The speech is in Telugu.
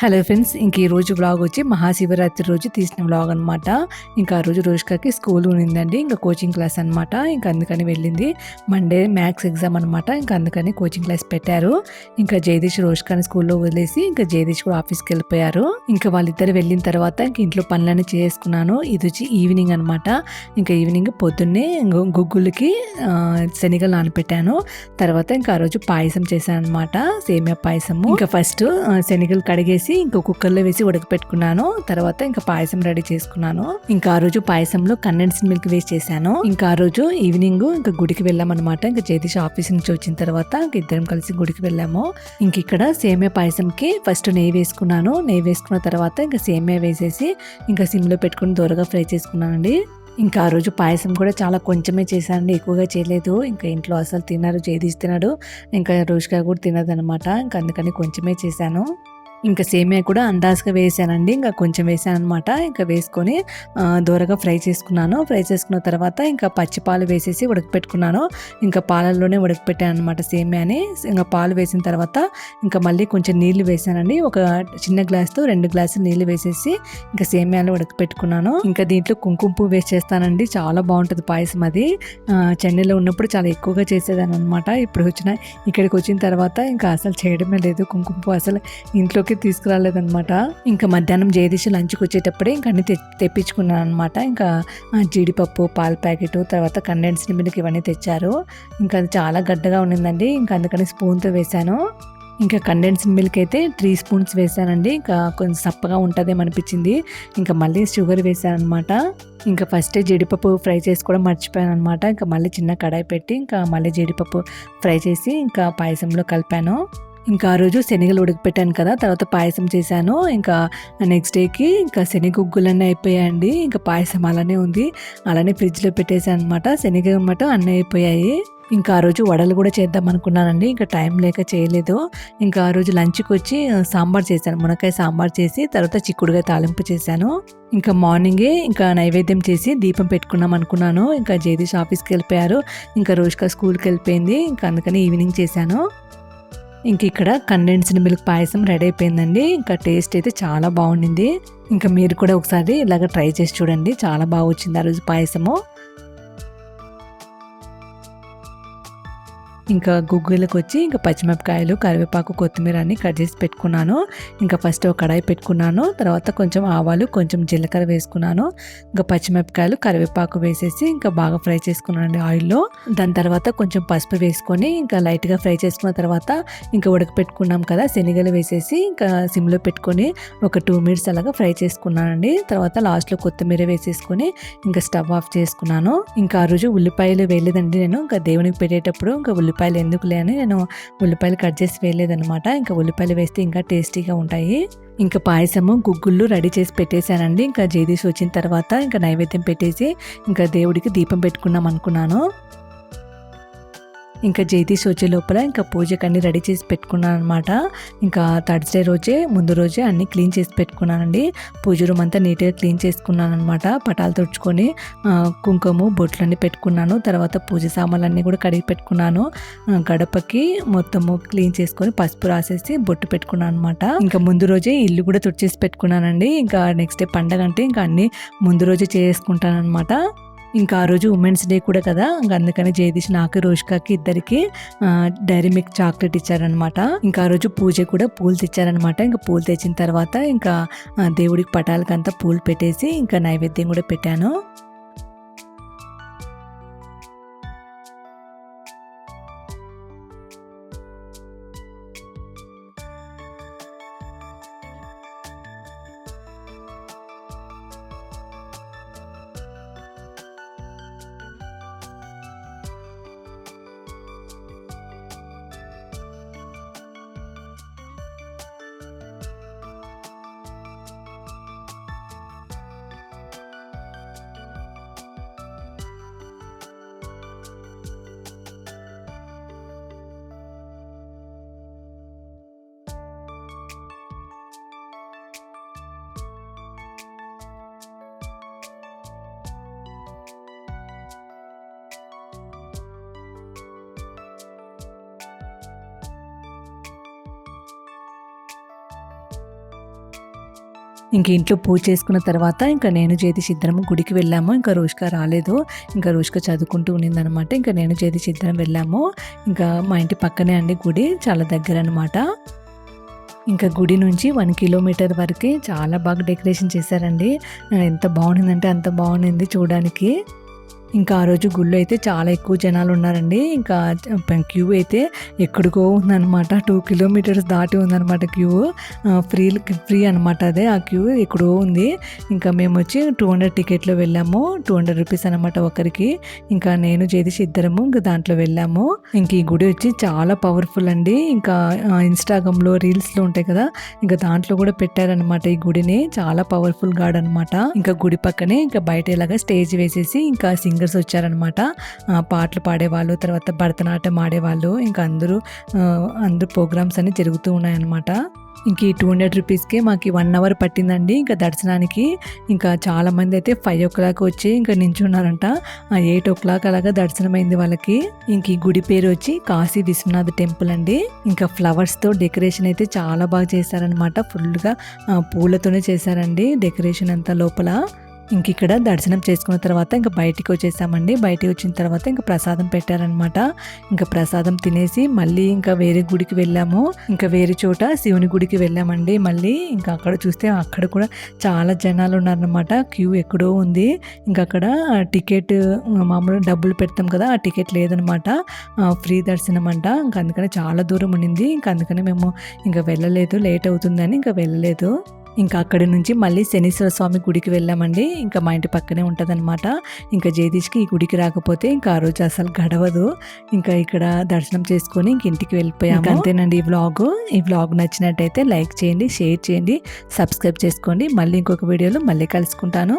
హలో ఫ్రెండ్స్ ఇంక ఈ రోజు వ్లాగ్ వచ్చి మహాశివరాత్రి రోజు తీసిన వ్లాగ్ అనమాట ఇంకా ఆ రోజు రోజుకి స్కూల్ ఉన్నిందండి ఇంకా కోచింగ్ క్లాస్ అనమాట ఇంకా అందుకని వెళ్ళింది. మండే మ్యాథ్స్ ఎగ్జామ్ అనమాట ఇంకా అందుకని కోచింగ్ క్లాస్ పెట్టారు. ఇంకా జయదీష్ రోజుకాని స్కూల్లో వదిలేసి ఇంకా జయదీష్ కూడా ఆఫీస్కి వెళ్ళిపోయారు. ఇంకా వాళ్ళిద్దరు వెళ్ళిన తర్వాత ఇంక ఇంట్లో పనులన్నీ చేసుకున్నాను. ఇది వచ్చి ఈవినింగ్ అనమాట ఇంకా ఈవినింగ్ పొద్దున్నే గుగ్గులకి శనిగలు నానపెట్టాను. తర్వాత ఇంకా ఆ రోజు పాయసం చేశాను అనమాట సేమియా పాయసము. ఇంకా ఫస్ట్ శనిగలు కడిగేసి ఇంకా కుక్కర్లో వేసి ఉడకపెట్టుకున్నాను. తర్వాత ఇంకా పాయసం రెడీ చేసుకున్నాను. ఇంకా ఆ రోజు పాయసంలో కండెన్స్డ్ మిల్క్ వేస్ట్ చేశాను. ఇంకా ఆ రోజు ఈవినింగ్ ఇంకా గుడికి వెళ్ళామన్నమాట. ఇంకా జగదీష్ ఆఫీస్ నుంచి వచ్చిన తర్వాత ఇంకా ఇద్దరం కలిసి గుడికి వెళ్ళాము. ఇంక ఇక్కడ సేమియా పాయసంకి ఫస్ట్ నెయ్యి వేసుకున్నాను. నెయ్యి వేసుకున్న తర్వాత ఇంకా సేమియా వేసేసి ఇంకా సిమ్లో పెట్టుకుని దూరగా ఫ్రై చేసుకున్నానండి. ఇంకా ఆ రోజు పాయసం కూడా చాలా కొంచెమే చేశానండి. ఎక్కువగా చేయలేదు. ఇంకా ఇంట్లో అసలు తిన్నారు చేదీసి తినడు. ఇంకా రోజుగా కూడా తినదనమాట ఇంకా అందుకని కొంచెమే చేశాను. ఇంకా సేమియా కూడా అందాజుగా వేసానండి. ఇంకా కొంచెం వేసాను అనమాట ఇంకా వేసుకొని దూరగా ఫ్రై చేసుకున్నాను. ఫ్రై చేసుకున్న తర్వాత ఇంకా పచ్చి పాలు వేసేసి ఉడకపెట్టుకున్నాను. ఇంకా పాలల్లోనే ఉడకపెట్టాను అనమాట సేమియాని. ఇంకా పాలు వేసిన తర్వాత ఇంకా మళ్ళీ కొంచెం నీళ్ళు వేసానండి. ఒక చిన్న గ్లాస్తో రెండు గ్లాసులు నీళ్ళు వేసేసి ఇంకా సేమియాలు ఉడకపెట్టుకున్నాను. ఇంకా దీంట్లో కుంకుమ పువ్వు వేసి చేస్తానండి. చాలా బాగుంటుంది పాయసం అది. చెన్నైలో ఉన్నప్పుడు చాలా ఎక్కువగా చేసేదాన్ని అనమాట ఇప్పుడు వచ్చిన ఇక్కడికి వచ్చిన తర్వాత ఇంకా అసలు చేయడమే లేదు. కుంకుమ పువ్వు అసలు ఇంట్లోకి తీసుకురాలేదనమాట ఇంకా మధ్యాహ్నం జయదీశ లంచ్కి వచ్చేటప్పుడే ఇంకా అన్ని తెప్పించుకున్నాను అనమాట ఇంకా జీడిపప్పు పాల ప్యాకెట్ తర్వాత కండెన్స్డ్ మిల్క్ ఇవన్నీ తెచ్చారు. ఇంకా అది చాలా గడ్డగా ఉండిందండి ఇంకా అందుకని స్పూన్తో వేశాను. ఇంకా కండెన్స్డ్ మిల్క్ అయితే త్రీ స్పూన్స్ వేసానండి ఇంకా కొంచెం సప్పగా ఉంటుందేమో అనిపించింది. ఇంకా మళ్ళీ షుగర్ వేసాను అనమాట ఇంకా ఫస్టే జీడిపప్పు ఫ్రై చేసి కూడా మర్చిపోయాను అనమాట ఇంకా మళ్ళీ చిన్న కడాయి పెట్టి ఇంకా మళ్ళీ జీడిపప్పు ఫ్రై చేసి ఇంకా పాయసంలో కలిపాను. ఇంకా ఆ రోజు శనగలు ఉడకపెట్టాను కదా తర్వాత పాయసం చేశాను. ఇంకా నెక్స్ట్ డేకి ఇంకా శనగుగ్గులన్నీ అయిపోయాయండి. ఇంకా పాయసం అలానే ఉంది. అలానే ఫ్రిడ్జ్లో పెట్టేశాను అనమాట శనగ అన్నమాట అన్నీ అయిపోయాయి. ఇంకా ఆ రోజు వడలు కూడా చేద్దాం అనుకున్నానండి. ఇంకా టైం లేక చేయలేదు. ఇంకా ఆ రోజు లంచ్కి వచ్చి సాంబార్ చేశాను. మునక్కాయ సాంబార్ చేసి తర్వాత చిక్కుడుగా తాలింపు చేశాను. ఇంకా మార్నింగే ఇంకా నైవేద్యం చేసి దీపం పెట్టుకున్నాం అనుకున్నాను. ఇంకా జగదీష్ ఆఫీస్కి వెళ్ళిపోయారు. ఇంకా రోజుకా స్కూల్కి వెళ్ళిపోయింది. ఇంకా అందుకని ఈవినింగ్ చేశాను. ఇంక ఇక్కడ కండెన్స్డ్ మిల్క్ పాయసం రెడీ అయిపోయిందండి. ఇంకా టేస్ట్ అయితే చాలా బాగుండింది. ఇంకా మీరు కూడా ఒకసారి ఇలాగ ట్రై చేసి చూడండి. చాలా బాగా వచ్చింది ఆ రోజు పాయసము. ఇంకా గుగ్గులకు వచ్చి ఇంకా పచ్చిమిరపకాయలు కరివేపాకు కొత్తిమీర అన్ని కట్ చేసి పెట్టుకున్నాను. ఇంకా ఫస్ట్ ఒక కడాయి పెట్టుకున్నాను. తర్వాత కొంచెం ఆవాలు కొంచెం జీలకర్ర వేసుకున్నాను. ఇంకా పచ్చిమిరపకాయలు కరివేపాకు వేసేసి ఇంకా బాగా ఫ్రై చేసుకున్నాను ఆయిల్లో. దాని తర్వాత కొంచెం పసుపు వేసుకొని ఇంకా లైట్గా ఫ్రై చేసుకున్న తర్వాత ఇంకా ఉడకపెట్టుకున్నాం కదా శనగలు వేసేసి ఇంకా సిమ్లో పెట్టుకొని ఒక టూ మినిట్స్ అలాగా ఫ్రై చేసుకున్నానండి. తర్వాత లాస్ట్లో కొత్తిమీర వేసేసుకొని ఇంకా స్టవ్ ఆఫ్ చేసుకున్నాను. ఇంకా ఆ రోజు ఉల్లిపాయలు వేయలేదండి నేను. ఇంకా దేవునికి పెట్టేటప్పుడు ఇంకా ఉల్లిపాయలు ఎందుకులే అని నేను ఉల్లిపాయలు కట్ చేసి వేయలేదనమాట ఇంకా ఉల్లిపాయలు వేస్తే ఇంకా టేస్టీగా ఉంటాయి. ఇంకా పాయసము గుగ్గుళ్ళు రెడీ చేసి పెట్టేశానండి. ఇంకా జయదీష్ వచ్చిన తర్వాత ఇంకా నైవేద్యం పెట్టేసి ఇంకా దేవుడికి దీపం పెట్టుకున్నాం అనుకున్నాను. ఇంకా జగదీష్ వచ్చే లోపల ఇంకా పూజకి అన్ని రెడీ చేసి పెట్టుకున్నాను అనమాట ఇంకా థర్స్డే రోజే ముందు రోజే అన్ని క్లీన్ చేసి పెట్టుకున్నానండి. పూజ రూమ్ అంతా నీట్గా క్లీన్ చేసుకున్నాను అనమాట పటాలు తుడుచుకొని ఆ, కుంకుమ బొట్లన్నీ పెట్టుకున్నాను. తర్వాత పూజ సామాన్లన్నీ కూడా కడిగి పెట్టుకున్నాను. గడపకి మొత్తము క్లీన్ చేసుకొని పసుపు రాసేసి బొట్టు పెట్టుకున్నాను అనమాట ఇంకా ముందు రోజే ఇల్లు కూడా తుడిచేసి పెట్టుకున్నానండి. ఇంకా నెక్స్ట్ డే పండగ అంటే ఇంకా అన్ని ముందు రోజే చేసుకుంటాను అనమాట ఇంకా ఆ రోజు ఉమెన్స్ డే కూడా కదా ఇంకా అందుకని జయదీష్ నాకు రోష్కాకి ఇద్దరికి డైరీ మిల్క్ చాక్లెట్ ఇచ్చారనమాట ఇంకా ఆ రోజు పూజ కూడా పూలు తెచ్చారనమాట ఇంకా పూలు తెచ్చిన తర్వాత ఇంకా దేవుడికి పటాలకంతా పూలు పెట్టేసి ఇంకా నైవేద్యం కూడా పెట్టాను. ఇంక ఇంట్లో పూజ చేసుకున్న తర్వాత ఇంకా నేను చేతి సిద్ధము గుడికి వెళ్ళాము. ఇంకా రోజుక రాలేదు. ఇంకా రోజుక చదువుకుంటూ ఉన్నిందనమాట. ఇంకా నేను చేతి ఇద్దరం వెళ్ళాము. ఇంకా మా ఇంటి పక్కనే అండి గుడి చాలా దగ్గర అనమాట ఇంకా గుడి నుంచి వన్ కిలోమీటర్ వరకు చాలా బాగా డెకరేషన్ చేశారండి. ఎంత బాగుండిందంటే అంత బాగుండింది చూడడానికి. ఇంకా ఆ రోజు గుళ్ళు అయితే చాలా ఎక్కువ జనాలు ఉన్నారండి. ఇంకా క్యూ అయితే ఎక్కడికో ఉందన్నమాట. టూ కిలోమీటర్స్ దాటి ఉందన్నమాట క్యూ. ఫ్రీ ఫ్రీ అనమాట అదే ఆ క్యూ ఎక్కడో ఉంది. ఇంకా మేము వచ్చి టూ హండ్రెడ్ టికెట్లో వెళ్ళాము. టూ హండ్రెడ్ రూపీస్ అనమాట ఒకరికి. ఇంకా నేను చేసి ఇద్దరము ఇంకా దాంట్లో వెళ్ళాము. ఇంక ఈ గుడి వచ్చి చాలా పవర్ఫుల్ అండి. ఇంకా ఇన్స్టాగ్రామ్లో రీల్స్లో ఉంటాయి కదా ఇంకా దాంట్లో కూడా పెట్టారనమాట ఈ గుడిని. చాలా పవర్ఫుల్ గాడ్ అనమాట ఇంకా గుడి పక్కనే ఇంకా బయట ఇలాగా స్టేజ్ వేసేసి ఇంకా సింగర్స్ వచ్చారనమాట పాటలు పాడేవాళ్ళు తర్వాత భరతనాట్యం ఆడేవాళ్ళు ఇంకా అందరూ అందరూ ప్రోగ్రామ్స్ అన్ని జరుగుతూ ఉన్నాయన్నమాట. ఇంక ఈ టూ హండ్రెడ్ రూపీస్కే మాకు వన్ అవర్ పట్టిందండి ఇంకా దర్శనానికి. ఇంకా చాలామంది అయితే ఫైవ్ ఓ క్లాక్ వచ్చి ఇంకా నించున్నారంట. ఎయిట్ ఓ క్లాక్ అలాగా దర్శనం అయింది వాళ్ళకి. ఇంక ఈ గుడి పేరు వచ్చి కాశీ విశ్వనాథ్ టెంపుల్ అండి. ఇంకా ఫ్లవర్స్తో డెకరేషన్ అయితే చాలా బాగా చేశారనమాట ఫుల్గా పూలతోనే చేశారండి డెకరేషన్ అంతా లోపల. ఇంక ఇక్కడ దర్శనం చేసుకున్న తర్వాత ఇంకా బయటికి వచ్చేసామండి. బయటికి వచ్చిన తర్వాత ఇంకా ప్రసాదం పెట్టారనమాట ఇంకా ప్రసాదం తినేసి మళ్ళీ ఇంకా వేరే గుడికి వెళ్ళాము. ఇంకా వేరే చోట శివుని గుడికి వెళ్ళామండి. మళ్ళీ ఇంకా అక్కడ చూస్తే అక్కడ కూడా చాలా జనాలు ఉన్నారనమాట క్యూ ఎక్కడో ఉంది. ఇంకా అక్కడ టికెట్ మామూలు డబ్బులు పెడతాం కదా ఆ టికెట్ లేదనమాట ఫ్రీ దర్శనం అంట. ఇంకా అందుకని చాలా దూరం ఉండింది. ఇంకా అందుకని మేము ఇంకా వెళ్ళలేదు. లేట్ అవుతుందని ఇంకా వెళ్ళలేదు. ఇంకా అక్కడి నుంచి మళ్ళీ శనీశ్వర స్వామి గుడికి వెళ్ళామండి. ఇంకా మా ఇంటి పక్కనే ఉంటుందన్నమాట. ఇంకా జగదీష్కి ఈ గుడికి రాకపోతే ఇంకా ఆ రోజు అసలు గడవదు. ఇంకా ఇక్కడ దర్శనం చేసుకొని ఇంక ఇంటికి వెళ్ళిపోయాము. అంతేనండి ఈ వ్లాగ్ ఈ వ్లాగ్ నచ్చినట్టయితే లైక్ చేయండి షేర్ చేయండి సబ్స్క్రైబ్ చేసుకోండి. మళ్ళీ ఇంకొక వీడియోలో మళ్ళీ కలుసుకుంటాను.